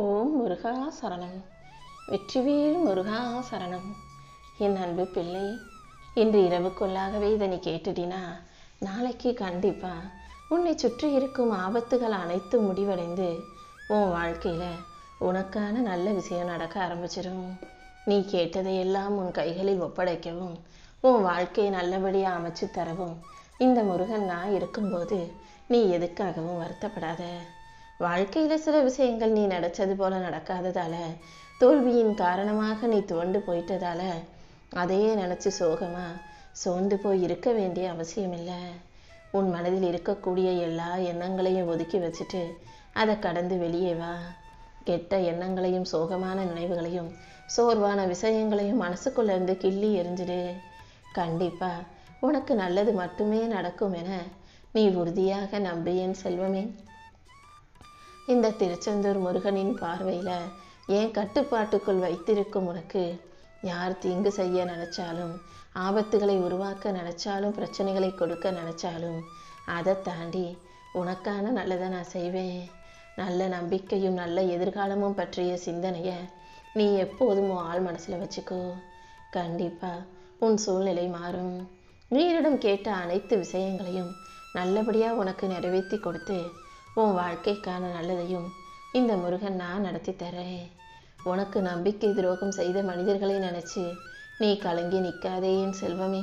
ஓம் முருகா சரணம். வெற்றிவேல் முருகா சரணம். என் அன்பு பிள்ளை இன்று இரவுக்குள்ளாகவே இதை நீ கேட்டுடினா நாளைக்கு கண்டிப்பாக உன்னை சுற்றி இருக்கும் ஆபத்துகள் அனைத்தும் முடிவடைந்து உன் வாழ்க்கையில் உனக்கான நல்ல விஷயம் நடக்க ஆரம்பிச்சிடும் நீ கேட்டதையெல்லாம் உன் கைகளில் ஒப்படைக்கவும் உன் வாழ்க்கையை நல்லபடியாக அமைச்சு தரவும் இந்த முருகன் நான் இருக்கும்போது நீ எதுக்காகவும் வருத்தப்படாத. வாழ்க்கையில் சில விஷயங்கள் நீ நினச்சது போல நடக்காததால தோல்வியின் காரணமாக நீ துவண்டு போயிட்டதால அதையே நினச்சி சோகமாக சோர்ந்து போய் இருக்க வேண்டிய அவசியம் இல்லை உன் மனதில் இருக்கக்கூடிய எல்லா எண்ணங்களையும் ஒதுக்கி வச்சுட்டு அதை கடந்து வெளியே வா. கெட்ட எண்ணங்களையும் சோகமான நினைவுகளையும் சோர்வான விஷயங்களையும் மனசுக்குள்ளேருந்து கிள்ளி எரிஞ்சிடு கண்டிப்பாக உனக்கு நல்லது மட்டுமே நடக்கும் என நீ உறுதியாக நம்பு என் செல்வமே. இந்த திருச்செந்தூர் முருகனின் பார்வையில் என் கட்டுப்பாட்டுக்குள் வைத்திருக்கும் உனக்கு? யார் தீங்கு செய்ய நினச்சாலும் ஆபத்துகளை உருவாக்க நினச்சாலும் பிரச்சனைகளை கொடுக்க நினச்சாலும் அதை தாண்டி உனக்கான நல்லதை நான் செய்வேன். நல்ல நம்பிக்கையும் நல்ல எதிர்காலமும் பற்றிய சிந்தனையை நீ எப்போதும் ஆள் மனசில் வச்சுக்கோ. கண்டிப்பாக உன் சூழ்நிலை மாறும். நீரிடம் கேட்ட அனைத்து விஷயங்களையும் நல்லபடியாக உனக்கு நிறைவேற்றி கொடுத்து உன் வாழ்க்கைக்கான நல்லதையும் இந்த முருகன் நான் நடத்தி தரேன். உனக்கு நம்பிக்கை துரோகம் செய்த மனிதர்களை நினைச்சு நீ கலங்கி நிற்காதே என் செல்வமே.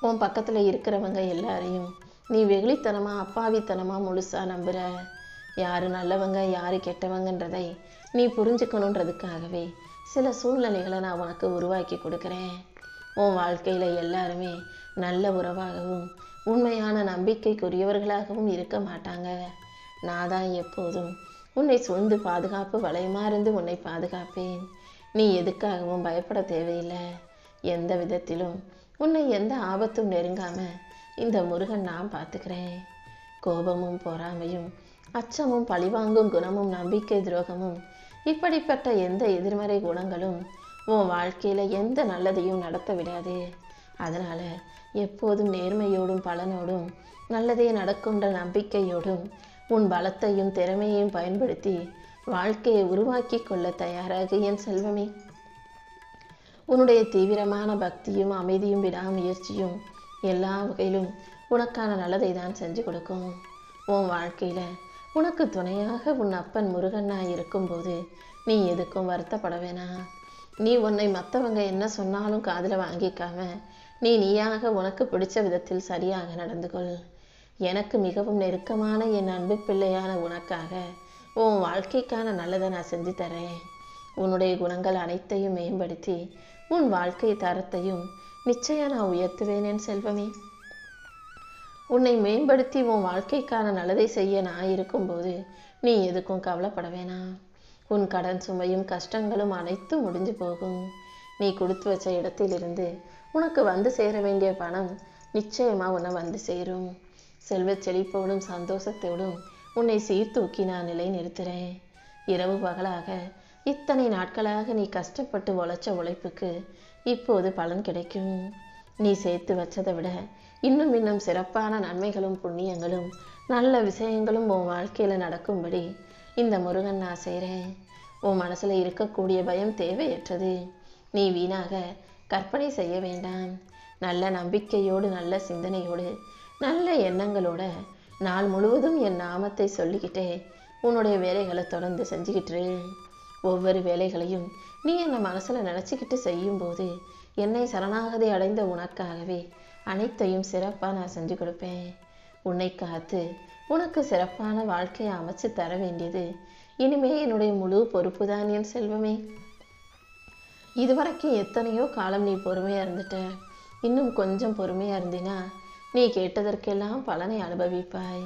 உன் பக்கத்தில் இருக்கிறவங்க எல்லாரையும் நீ வெகுளித்தனமாக அப்பாவித்தனமாக முழுசாக நம்புகிற யாரு நல்லவங்க யாரு கெட்டவங்கன்றதை நீ புரிஞ்சுக்கணுன்றதுக்காகவே சில சூழ்நிலைகளை நான் உனக்கு உருவாக்கி கொடுக்குறேன். உன் வாழ்க்கையில் எல்லாருமே நல்ல உறவாகவும் உண்மையான நம்பிக்கைக்குரியவர்களாகவும் இருக்க மாட்டாங்க. நான் தான் எப்போதும் உன்னை சூழ்ந்து பாதுகாப்பு வளையமா இருந்து உன்னை பாதுகாப்பேன். நீ எதுக்காகவும் பயப்பட தேவையில்லை. எந்த விதத்திலும் உன்னை எந்த ஆபத்தும் நெருங்காம இந்த முருகன் நான் பார்த்துக்கிறேன். கோபமும் பொறாமையும் அச்சமும் பழிவாங்கும் குணமும் நம்பிக்கை துரோகமும் இப்படிப்பட்ட எந்த எதிர்மறை குணங்களும் உன் வாழ்க்கையில் எந்த நல்லதையும் நடத்த விடாது. அதனால் எப்போதும் நேர்மையோடும் பலனோடும் நல்லதே நடக்குன்ற நம்பிக்கையோடும் உன் பலத்தையும் திறமையையும் பயன்படுத்தி வாழ்க்கையை உருவாக்கி கொள்ள தயாராக என் செல்வமே. உன்னுடைய தீவிரமான பக்தியும் அமைதியும் விடாமுயற்சியும் எல்லா வகையிலும் உனக்கான நல்லதை தான் செஞ்சு கொடுக்கும். உன் வாழ்க்கையில உனக்கு துணையாக உன் அப்பன் முருகண்ணா இருக்கும்போது நீ எதுக்கும் வருத்தப்பட வேணாம். நீ உன்னை மற்றவங்க என்ன சொன்னாலும் காதில் வாங்கிக்காம நீ நீயாக உனக்கு பிடிச்ச விதத்தில் சரியாக நடந்து கொள் எனக்கு மிகவும் நெருக்கமான என் அன்பு பிள்ளையான உனக்காக உன் வாழ்க்கைக்கான நல்லதை நான் செஞ்சு தரேன். உன்னுடைய குணங்கள் அனைத்தையும் மேம்படுத்தி உன் வாழ்க்கை தரத்தையும் நிச்சயம் நான் உயர்த்துவேன் செல்வமே. உன்னை மேம்படுத்தி உன் வாழ்க்கைக்கான நல்லதை செய்ய நான் இருக்கும்போது நீ எதுக்கும் கவலைப்பட வேணாம் உன் கடன் சுமையும் கஷ்டங்களும் அனைத்தும் முடிஞ்சு போகும். நீ கொடுத்து வச்ச இடத்திலிருந்து உனக்கு வந்து சேர வேண்டிய பணம் நிச்சயமாக உன்னை வந்து சேரும். செல்வச் செழிப்போடும் சந்தோஷத்தோடும் உன்னை சீர்தூக்கி நான் நிலை நிறுத்துறேன் இரவு பகலாக இத்தனை நாட்களாக நீ கஷ்டப்பட்டு உழைச்ச உழைப்புக்கு இப்போது பலன் கிடைக்கும். நீ சேர்த்து வச்சதை விட இன்னும் இன்னும் சிறப்பான நன்மைகளும் புண்ணியங்களும் நல்ல விஷயங்களும் உன் வாழ்க்கையில் நடக்கும்படி இந்த முருகன் நான் செய்கிறேன் உன் மனசில் இருக்கக்கூடிய பயம் தேவையற்றது. நீ வீணாக கற்பனை செய்ய வேண்டாம். நல்ல நம்பிக்கையோடு நல்ல சிந்தனையோடு நல்ல எண்ணங்களோட நாள் முழுவதும் என் நாமத்தை சொல்லிக்கிட்டே உன்னுடைய வேலைகளை தொடர்ந்து செஞ்சுக்கிட்டு ஒவ்வொரு வேலைகளையும் நீ என்னை மனசில் நினச்சிக்கிட்டு செய்யும்போது என்னை சரணாகதி அடைந்த உனக்காகவே அனைத்தையும் சிறப்பாக நான் செஞ்சு கொடுப்பேன். உன்னை காத்து உனக்கு சிறப்பான வாழ்க்கையை அமைச்சு தர வேண்டியது இனிமே என்னுடைய முழு பொறுப்பு தான் என் செல்வமே. இதுவரைக்கும் எத்தனையோ காலம் நீ பொறுமையாக இருந்துட்ட. இன்னும் கொஞ்சம் பொறுமையாக இருந்தினா? நீ கேட்டதற்கெல்லாம் பலனை அனுபவிப்பாய்.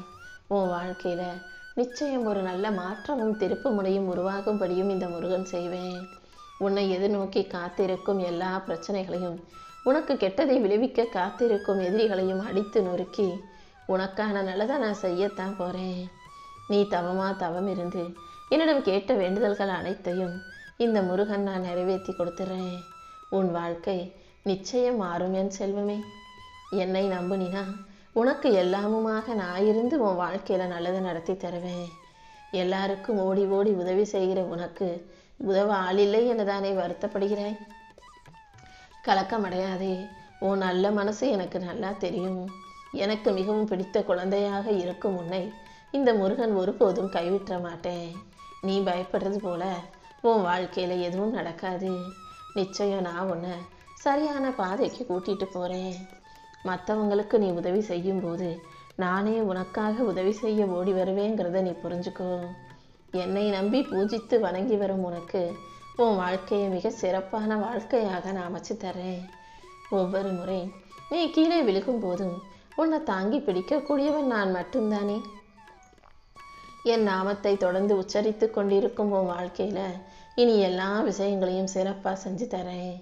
உன் வாழ்க்கையில் நிச்சயம் ஒரு நல்ல மாற்றமும் திருப்பு முனையும் உருவாகும்படியும் இந்த முருகன் செய்வேன். உன்னை எதிர்நோக்கி காத்திருக்கும் எல்லா பிரச்சனைகளையும் உனக்கு கெட்டதை விளைவிக்க காத்திருக்கும் எதிரிகளையும் அடித்து நொறுக்கி உனக்கான நல்லதை நான் செய்யத்தான் போகிறேன் நீ தவமா தவம் இருந்து என்னிடம் கேட்ட வேண்டுதல்கள் அனைத்தையும் இந்த முருகன் நான் நிறைவேற்றி கொடுத்துறேன். உன் வாழ்க்கை நிச்சயம் மாறும் என் செல்வமே. என்னை நம்புனினா உனக்கு எல்லாமுமாக நான் இருந்து உன் வாழ்க்கையில் நல்லதை நடத்தி தருவேன். எல்லாருக்கும் ஓடி ஓடி உதவி செய்கிற உனக்கு உதவ ஆளில்லை எனதானே வருத்தப்படுகிறாய்? கலக்கமடையாதே உன் நல்ல மனசு எனக்கு நல்லா தெரியும். எனக்கு மிகவும் பிடித்த குழந்தையாக இருக்கும் உன்னை இந்த முருகன் ஒருபோதும் கைவிட்ட மாட்டேன். நீ பயப்படுறது போல உன் வாழ்க்கையில் எதுவும் நடக்காது. நிச்சயம் நான் உன்னை சரியான பாதைக்கு கூட்டிகிட்டு போகிறேன் மற்றவங்களுக்கு நீ உதவி செய்யும்போது நானே உனக்காக உதவி செய்ய ஓடி வருவேங்கிறத நீ புரிஞ்சுக்கோ. என்னை நம்பி பூஜித்து வணங்கி வரும் உனக்கு உன் வாழ்க்கையை மிக சிறப்பான வாழ்க்கையாக நான் அமைச்சு தரேன் ஒவ்வொரு முறை நீ கீழே விழுகும் போதும் உன்னை தாங்கி பிடிக்கக்கூடியவன் நான் மட்டும்தானே. என் நாமத்தை தொடர்ந்து உச்சரித்து கொண்டிருக்கும் உன் வாழ்க்கையில் இனி எல்லா விஷயங்களையும் சிறப்பாக செஞ்சு தரேன்.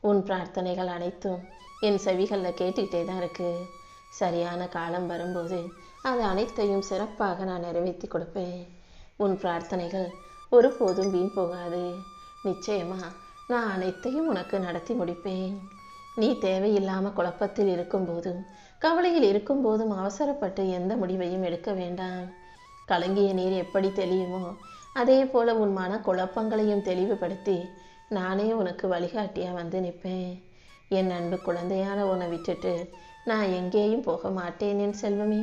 உன் பிரார்த்தனைகள் அனைத்தும் என் செவிகளில் கேட்டுக்கிட்டே தான் இருக்கு. சரியான காலம் வரும்போது அது அனைத்தையும் சிறப்பாக நான் நிறைவேற்றி கொடுப்பேன். உன் பிரார்த்தனைகள் ஒருபோதும் வீண் போகாது. நிச்சயமாக நான் அனைத்தையும் உனக்கு நடத்தி முடிப்பேன். நீ தேவையில்லாமல் குழப்பத்தில் இருக்கும்போதும் கவலையில் இருக்கும்போதும் அவசரப்பட்டு எந்த முடிவையும் எடுக்க வேண்டாம். கலங்கிய நீர் எப்படி தெளியுமோ அதே போல உன் மன குழப்பங்களையும் தெளிவுபடுத்தி நானே உனக்கு வழிகாட்டியா வந்து நிற்பேன். என் அன்பு குழந்தையான உன்னை விட்டுட்டு நான் எங்கேயும் போக மாட்டேன் என் செல்வமே.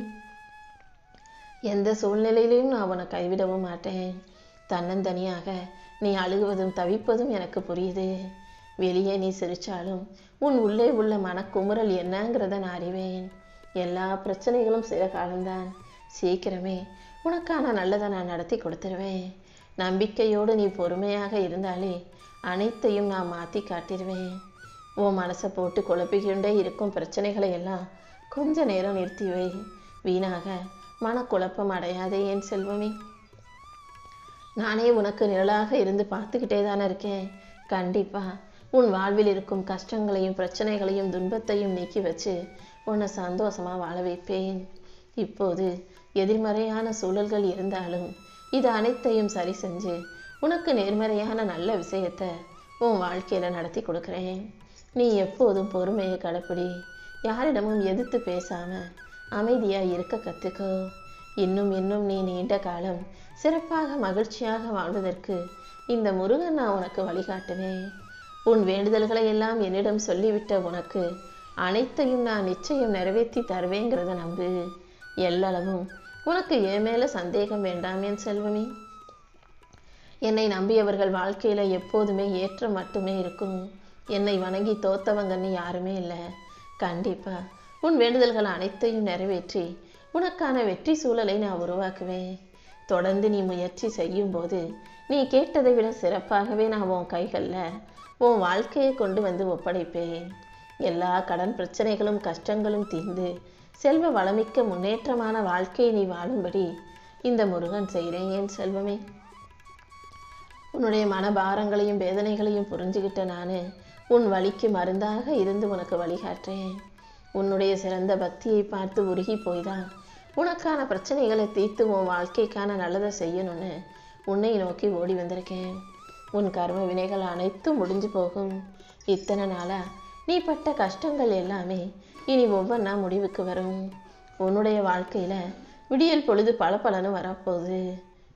எந்த சூழ்நிலையிலையும் நான் உன்னை கைவிடவும் மாட்டேன். தன்னந்தனியாக நீ அழுகுவதும் தவிப்பதும் எனக்கு புரியுது. வெளியே நீ சிரிச்சாலும் உன் உள்ளே உள்ள மனக்குமுறல் என்னங்கிறத நான் அறிவேன். எல்லா பிரச்சனைகளும் சில காலம்தான். சீக்கிரமே உனக்கான நல்லதை நான் நடத்தி கொடுத்துருவேன். நம்பிக்கையோடு நீ பொறுமையாக இருந்தாலே அனைத்தையும் நான் மாற்றி காட்டிடுவேன் உன் மனசை போட்டு குழப்பிக்கொண்டே இருக்கும் பிரச்சனைகளை எல்லாம் கொஞ்ச நேரம் நிறுத்தி வை. வீணாக மனக்குழப்பம் அடையாதே என் செல்வமே. நானே உனக்கு நிழலாக இருந்து பார்த்துக்கிட்டே தானே இருக்கேன். கண்டிப்பாக உன் வாழ்வில் இருக்கும் கஷ்டங்களையும் பிரச்சனைகளையும் துன்பத்தையும் நீக்கி வச்சு உன்னை சந்தோஷமாக வாழ வைப்பேன். இப்போது எதிர்மறையான சூழல்கள் இருந்தாலும் இது அனைத்தையும் சரி செஞ்சு உனக்கு நேர்மறையான நல்ல விஷயத்த உன் வாழ்க்கையில் நடத்தி கொடுக்குறேன். நீ எப்போதும் பொறுமையை கடைப்பிடி. யாரிடமும் எதிர்த்து பேசாம அமைதியாக இருக்க கற்றுக்கோ இன்னும் இன்னும் நீ நீண்ட காலம் சிறப்பாக மகிழ்ச்சியாக வாழ்வதற்கு இந்த முருகன் நான் உனக்கு வழிகாட்டுவேன். உன் வேண்டுதல்களை எல்லாம் என்னிடம் சொல்லிவிட்ட உனக்கு அனைத்தையும் நான் நிச்சயம் நிறைவேற்றி தருவேங்கிறத நம்பு. எல்லளவும் உனக்கு என் மேல சந்தேகம் வேண்டாம் என் செல்வமே. என்னை நம்பியவர்கள் வாழ்க்கையில் எப்போதுமே ஏற்றம் மட்டுமே இருக்கும். என்னை வணங்கி தோத்தவங்கன்னு யாருமே இல்லை. கண்டிப்பா உன் வேண்டுதல்கள் அனைத்தையும் நிறைவேற்றி உனக்கான வெற்றி சூழலை நான் உருவாக்குவேன். தொடர்ந்து நீ முயற்சி செய்யும் போது நீ கேட்டதை விட சிறப்பாகவே நான் உன் கைகளில் உன் வாழ்க்கையை கொண்டு வந்து ஒப்படைப்பேன். எல்லா கடன் பிரச்சனைகளும் கஷ்டங்களும் தீர்ந்து செல்வ வளமிக்க முன்னேற்றமான வாழ்க்கையை நீ வாழும்படி இந்த முருகன் செய்கிறேன் ஏன் செல்வமே? உன்னுடைய மனபாரங்களையும் வேதனைகளையும் புரிஞ்சுக்கிட்ட நான் உன் வழிக்கு மருந்தாக இருந்து உனக்கு வழிகாட்டுறேன். உன்னுடைய சிறந்த பக்தியை பார்த்து உருகி போய்தான் உனக்கான பிரச்சனைகளை தீர்த்து உன் வாழ்க்கைக்கான நல்லதை செய்யணும்னு உன்னை நோக்கி ஓடி வந்திருக்கேன். உன் கர்ம வினைகள் அனைத்தும் முடிஞ்சு போகும். இத்தனை நாளாக நீ பட்ட கஷ்டங்கள் எல்லாமே இனி ஒவ்வொன்றா முடிவுக்கு வரும். உன்னுடைய வாழ்க்கையில் விடியல் பொழுது பளபளன்னு வரப்போகுது.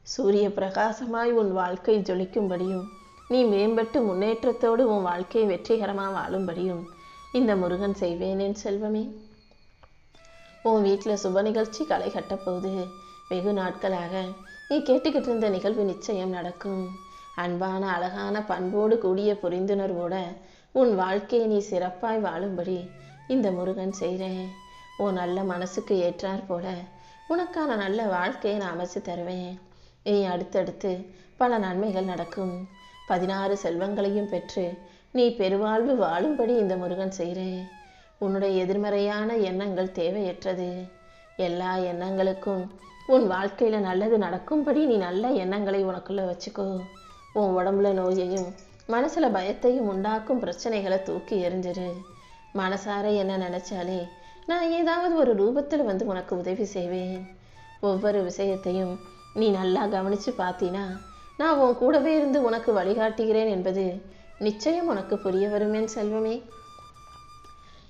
சூரிய பிரகாசமாய் உன் வாழ்க்கை ஜொலிக்கும்படியும் நீ மேம்பட்டு முன்னேற்றத்தோடு உன் வாழ்க்கையை வெற்றிகரமாக வாழும்படியும் இந்த முருகன் செய்வேனேன் செல்வமே. உன் வீட்டில் சுப நிகழ்ச்சி களை கட்டப்போகுது. வெகு நாட்களாக நீ கேட்டுக்கிட்டு இருந்த நிகழ்வு நிச்சயம் நடக்கும். அன்பான அழகான பண்போடு கூடிய புரிந்துணர்வோட உன் வாழ்க்கையை நீ சிறப்பாய் வாழும்படி இந்த முருகன் செய்கிறேன் உன் நல்ல மனசுக்கு ஏற்றாற் போல உனக்கான நல்ல வாழ்க்கையை நான் அமைச்சு தருவேன். நீ அடுத்தடுத்து பல நன்மைகள் நடக்கும். பதினாறு செல்வங்களையும் பெற்று நீ பெருவாழ்வு வாழும்படி இந்த முருகன் செய்கிறேன் உன்னுடைய எதிர்மறையான எண்ணங்கள் தேவையற்றது. எல்லா எண்ணங்களுக்கும் உன் வாழ்க்கையில் நல்லது நடக்கும்படி நீ நல்ல எண்ணங்களை உனக்குள்ள வச்சுக்கோ. உன் உடம்புல நோயையும் மனசில் பயத்தையும் உண்டாக்கும் பிரச்சனைகளை தூக்கி எறிஞ்சிரு. மனசார என்ன நினைச்சாலே நான் ஏதாவது ஒரு ரூபத்தில் வந்து உனக்கு உதவி செய்வேன். ஒவ்வொரு விஷயத்தையும் நீ நல்லா கவனித்து பார்த்தீனா நான் உன் கூடவே இருந்து உனக்கு வழிகாட்டுகிறேன் என்பது நிச்சயம் உனக்கு புரிய வருமேன் செல்வமே.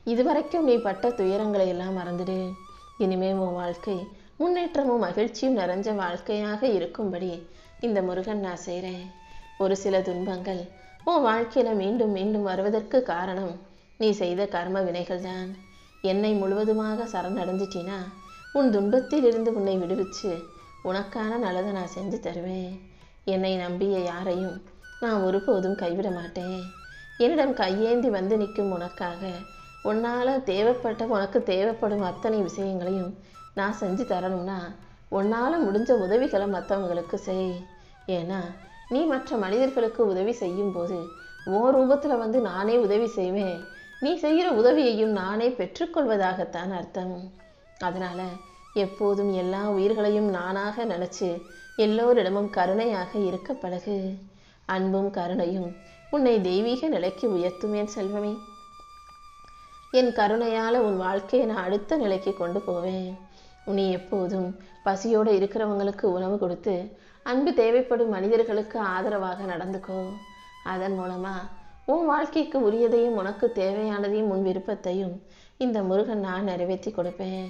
இதுவரைக்கும் நீ பட்ட துயரங்களை எல்லாம் மறந்துடு. இனிமே உன் வாழ்க்கை முன்னேற்றமும் மகிழ்ச்சியும் நிறைஞ்ச வாழ்க்கையாக இருக்கும்படி இந்த முருகன் நான் செய்கிறேன் ஒரு சில துன்பங்கள் உன் வாழ்க்கையில் மீண்டும் மீண்டும் வருவதற்கு காரணம் நீ செய்த கர்ம வினைகள் தான் என்னை முழுவதுமாக சரணடைஞ்சிட்டினா உன் துன்பத்தில் இருந்து உன்னை விடுவிச்சு உனக்கான நல்லதை நான் செஞ்சு தருவேன். என்னை நம்பிய யாரையும் நான் ஒருபோதும் கைவிட மாட்டேன். என்னிடம் கையேந்தி வந்து நிற்கும் உனக்காக உன்னால் தேவைப்பட்ட உனக்கு தேவைப்படும் அத்தனை விஷயங்களையும் நான் செஞ்சு தரணும்னா உன்னால் முடிஞ்ச உதவிகளை மற்றவங்களுக்கு செய். ஏன்னா நீ மற்ற மனிதர்களுக்கு உதவி செய்யும் போது ஓ ரூபத்தில் வந்து நானே உதவி செய்வேன். நீ செய்கிற உதவியையும் நானே பெற்றுக்கொள்வதாகத்தான் அர்த்தம். அதனால எப்போதும் எல்லா உயிர்களையும் நானாக நினைச்சு எல்லோரிடமும் கருணையாக இருக்க பழகு. அன்பும் கருணையும் உன்னை தெய்வீக நிலைக்கு உயர்த்தும் என் செல்வமே. என் கருணையால உன் வாழ்க்கையை நான் அடுத்த நிலைக்கு கொண்டு போவேன். உன்னை எப்போதும் பசியோடு இருக்கிறவங்களுக்கு உணவு கொடுத்து அன்பு தேவைப்படும் மனிதர்களுக்கு ஆதரவாக நடந்துக்கோ அதன் மூலமா உன் வாழ்க்கைக்கு உரியதையும் உனக்கு தேவையானதையும் உன் விருப்பத்தையும் இந்த முருகன் நான் நிறைவேற்றி கொடுப்பேன்.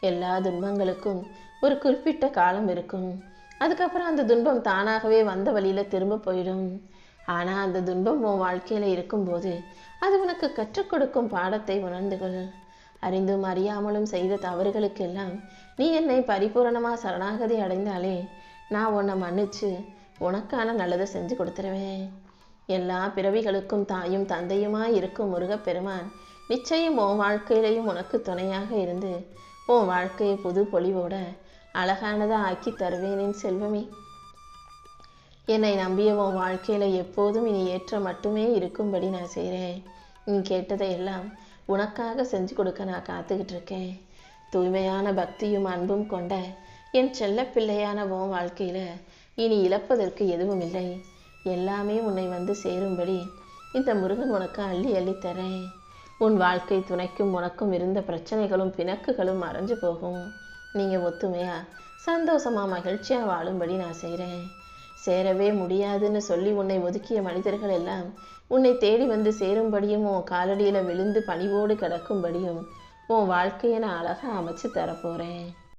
எல்லா துன்பங்களுக்கும் ஒரு குறிப்பிட்ட காலம் இருக்கும். அதுக்கப்புறம் அந்த துன்பம் தானாகவே வந்த வழியில் திரும்ப போயிடும். ஆனால் அந்த துன்பம் உன் வாழ்க்கையில் இருக்கும்போது அது உனக்கு கற்றுக் கொடுக்கும் பாடத்தை உணர்ந்துகள். அறிந்தும் அறியாமலும் செய்த தவறுகளுக்கெல்லாம் நீ என்னை பரிபூரணமாக சரணாகதி அடைந்தாலே நான் உன்னை மன்னிச்சு உனக்கான நல்லதை செஞ்சு கொடுத்துருவேன். எல்லா பிறவிகளுக்கும் தாயும் தந்தையுமாய் இருக்கும் முருகப்பெருமான் நிச்சயம் உன் வாழ்க்கையிலையும் உனக்கு துணையாக இருந்து உன் வாழ்க்கையை புது பொலிவோட அழகானதாக ஆக்கி தருவேன் செல்வமே. என்னை நம்பிய உன் வாழ்க்கையில எப்போதும் இனி ஏற்ற மட்டுமே இருக்கும்படி நான் செய்கிறேன் நீ கேட்டதை எல்லாம் உனக்காக செஞ்சு கொடுக்க நான் காத்துக்கிட்டு இருக்கேன். தூய்மையான பக்தியும் அன்பும் கொண்ட என் செல்ல பிள்ளையான உன் வாழ்க்கையில் இனி இழப்பதற்கு எதுவும் இல்லை. எல்லாமே உன்னை வந்து சேரும்படி இந்த முருகன் உனக்கு அள்ளி அள்ளி தரேன். உன் வாழ்க்கை துணைக்கும் உனக்கும் இருந்த பிரச்சனைகளும் பிணக்குகளும் மறைஞ்சு போகும். நீங்கள் ஒத்துமையா சந்தோஷமாக மகிழ்ச்சியாக வாழும்படி நான் செய்கிறேன் சேரவே முடியாதுன்னு சொல்லி உன்னை ஒதுக்கிய மனிதர்கள் எல்லாம் உன்னை தேடி வந்து சேரும்படியும் உன் காலடியில் விழுந்து பணிவோடு கிடக்கும்படியும் உன் வாழ்க்கையை நான் அழகாக அமைச்சு தரப்போகிறேன்